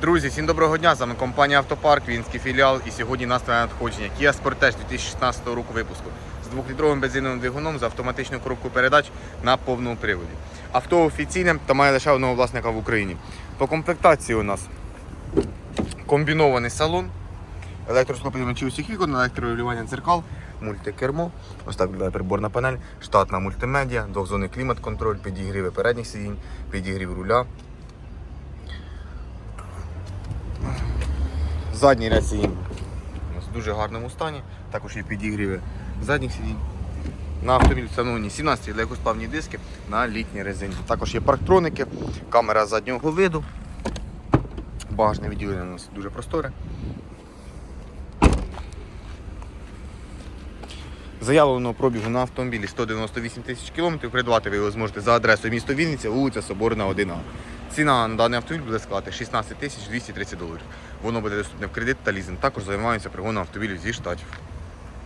Друзі, всім доброго дня! З вами компанія Автопарк, Вінський філіал. І сьогодні нас надходження Kia Sportage 2016 року випуску з двохлітровим бензиновим двигуном з автоматичною коробкою передач на повному приводі. Авто офіційне та має лише одного власника в Україні. По комплектації у нас комбінований салон, електросклопідмічі усіх вікон, електрорегулювання дзеркал, мультикермо, ось так виглядає приборна панель, штатна мультимедіа, двохзонний клімат-контроль, підігріви передніх сидінь, підігрів руля. Задній ряд сидінь в дуже гарному стані, також є підігріви задніх сидінь. На автомобіль встановлені 17 легкосплавні диски на літній резині. Також є парктроники, камера заднього виду. Багажне відділення у нас дуже просторе. Заявленого пробігу на автомобілі 198 тисяч кілометрів. Придбати ви його зможете за адресою місто Вінниця, вулиця Соборна, 1А. Ціна на даний автомобіль буде складати 16 тисяч 230 доларів. Воно буде доступне в кредит та лізинг. Також займаємося пригоном автомобілів зі штатів.